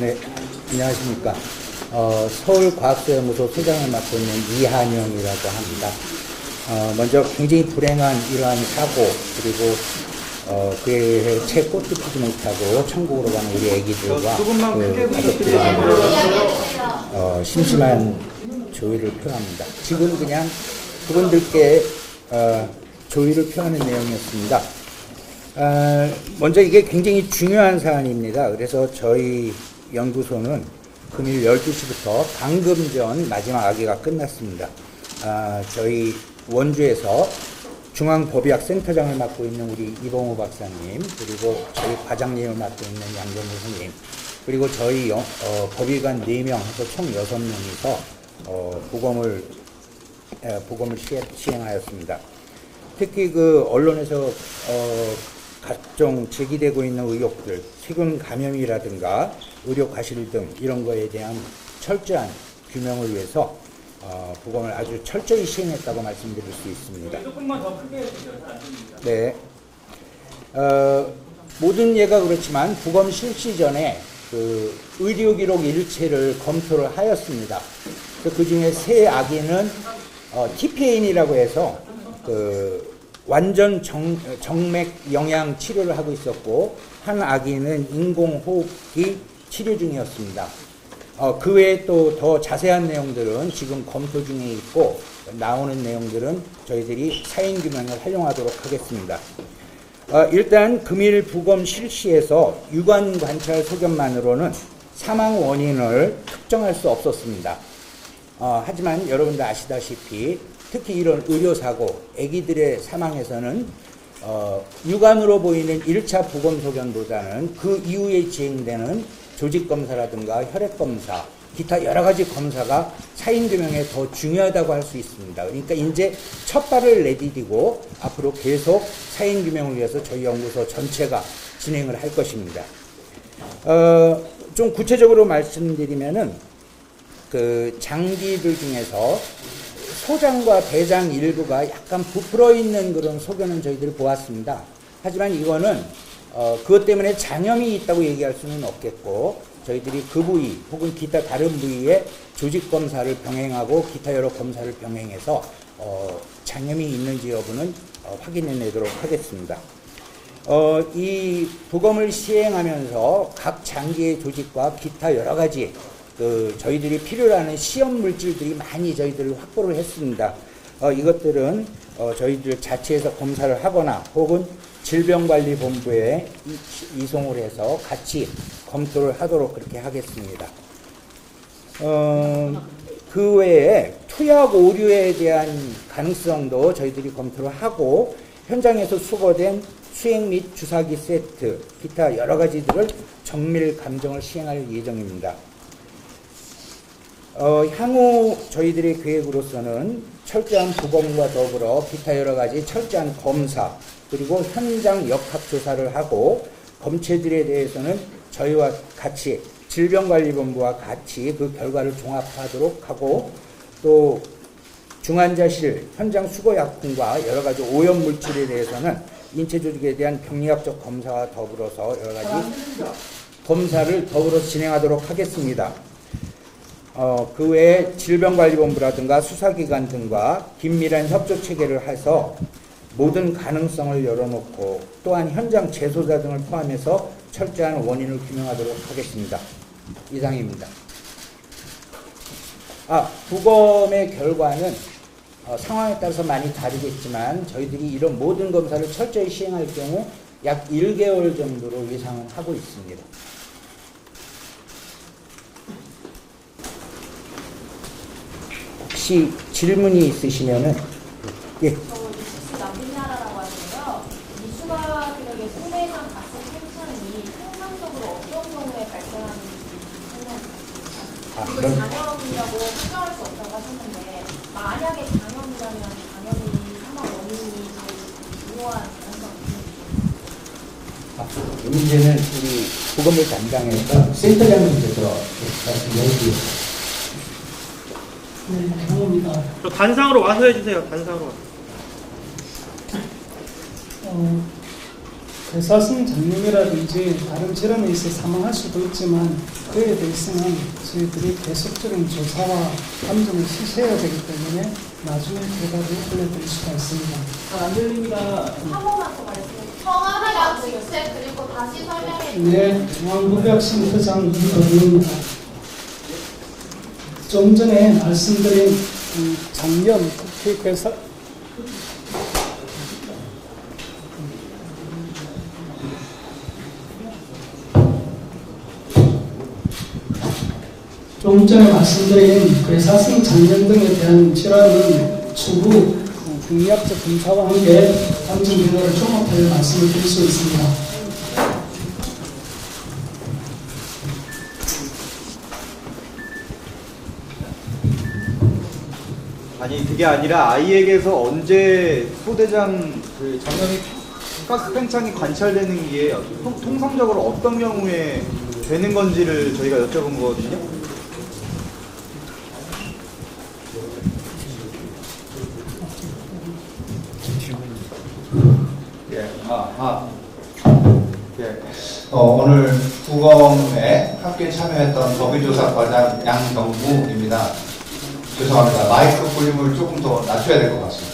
네, 안녕하십니까. 어, 서울과학수연구소 소장을 맡고 있는 이한영이라고 합니다. 어, 먼저 굉장히 불행한 이러한 사고, 그리고 어, 그에 채 꽃도 피지 못하고 천국으로 가는 우리 애기들과 그 가족들에 어, 심심한 조의를 표합니다. 지금 그냥 그분들께 어, 조의를 표하는 내용이었습니다. 아, 먼저 이게 굉장히 중요한 사안입니다. 그래서 저희 연구소는 금일 12시부터 방금 전 마지막 악의가 끝났습니다. 아, 저희 원주에서 중앙법의학센터장을 맡고 있는 우리 이봉호 박사님, 그리고 저희 과장님을 맡고 있는 양정우 선생님, 그리고 저희 영- 어, 법의관 4명 해서 총 6명이서 어, 부검을, 에, 부검을 시행, 시행 하였습니다. 특히 그 언론에서 어, 각종 제기되고 있는 의혹들, 세균 감염이라든가 의료 과실 등 이런 거에 대한 철저한 규명을 위해서 어, 부검을 아주 철저히 시행했다고 말씀드릴 수 있습니다. 조금만 더 크게 해주세요. 네. 어, 모든 예가 그렇지만 부검 실시 전에 그 의료 기록 일체를 검토를 하였습니다. 그 중에 세 아기는 어, TPN이라고 해서 그 완전 정, 정맥 영양 치료를 하고 있었고 한 아기는 인공호흡기 치료 중이었습니다. 어, 그 외에 또 더 자세한 내용들은 지금 검토 중에 있고 나오는 내용들은 저희들이 사인 규명을 활용하도록 하겠습니다. 어, 일단 금일 부검 실시에서 유관 관찰 소견만으로는 사망 원인을 특정할 수 없었습니다. 어, 하지만 여러분들 아시다시피 특히 이런 의료사고, 아기들의 사망에서는 어, 육안으로 보이는 1차 부검 소견보다는 그 이후에 진행되는 조직검사라든가 혈액검사, 기타 여러 가지 검사가 사인규명에 더 중요하다고 할 수 있습니다. 그러니까 이제 첫 발을 내디디고 앞으로 계속 사인규명을 위해서 저희 연구소 전체가 진행을 할 것입니다. 어, 좀 구체적으로 말씀드리면은 그 장기들 중에서 소장과 대장 일부가 약간 부풀어 있는 그런 소견은 저희들이 보았습니다. 하지만 이거는 어, 그것 때문에 장염이 있다고 얘기할 수는 없겠고 저희들이 그 부위 혹은 기타 다른 부위에 조직 검사를 병행하고 기타 여러 검사를 병행해서 어, 장염이 있는지 여부는 어, 확인해 내도록 하겠습니다. 어, 이 부검을 시행하면서 각 장기의 조직과 기타 여러 가지 그 저희들이 필요로 하는 시험 물질들이 많이 저희들을 확보를 했습니다. 어, 이것들은 어, 저희들 자체에서 검사를 하거나 혹은 질병관리본부에 이- 이송을 해서 같이 검토를 하도록 그렇게 하겠습니다. 어, 그 외에 투약 오류에 대한 가능성도 저희들이 검토를 하고 현장에서 수거된 수행 및 주사기 세트, 기타 여러 가지들을 정밀 감정을 시행할 예정입니다. 어, 향후 저희들의 계획으로서는 철저한 부검과 더불어 기타 여러 가지 철저한 검사 그리고 현장 역학 조사를 하고 검체들에 대해서는 저희와 같이 질병관리본부와 같이 그 결과를 종합하도록 하고 또 중환자실 현장 수거약품과 여러 가지 오염 물질에 대해서는 인체 조직에 대한 병리학적 검사와 더불어서 여러 가지 검사를 더불어 진행하도록 하겠습니다. 어, 그 외에 질병관리본부라든가 수사기관 등과 긴밀한 협조 체계를 해서 모든 가능성을 열어놓고 또한 현장 재소자 등을 포함해서 철저한 원인을 규명하도록 하겠습니다. 이상입니다. 아, 부검의 결과는 어, 상황에 따라서 많이 다르겠지만 저희들이 이런 모든 검사를 철저히 시행할 경우 약 1개월 정도로 예상을 하고 있습니다. 혹시 질문이 있으시면은 예. 아, 이걸 그럼 장염이라고 특정할 수 없다고 하셨는데 만약에 장염이라면 장염이 사망 원인이 제일 중요한 가능성이 있는지 아, 이 문제는 우리 보건물 담당에서 센터장님께서 말씀해 주세요. 네, 감사합니다. 저 단상으로 와서 해주세요. 단상으로. 와서. 어, 괴사성 장염이라든지 다른 질환에 있어 사망할 수도 있지만 그에 대해서는 저희들이 계속적인 조사와 감정을 실시해야 되기 때문에 나중에 결과를 알려드릴 수가 있습니다. 잘안 들립니다. 한 번만 더 말씀해 주세요. 성함이랑 직책 그리고 다시 설명해 주세요. 네, 중앙구백센터장 이동입니다. 좀 전에 말씀드린 그 장염, 특히 괴사 좀 전에 말씀드린 괴사성 장염 등에 대한 질환은 추후 공약적 검사와 함께 감정 결과를 종합하여 말씀을 드릴 수 있습니다. 아니 그게 아니라 아이에게서 언제 소대장 그 전염이 가스 팽창이 관찰되는 게 통, 통상적으로 어떤 경우에 되는 건지를 저희가 여쭤본 거거든요. 예, 아, 아. 예. 어, 오늘 부검에 함께 참여했던 법의조사과장 양경구입니다. 죄송합니다. 마이크 볼륨을 조금 더 낮춰야 될 것 같습니다.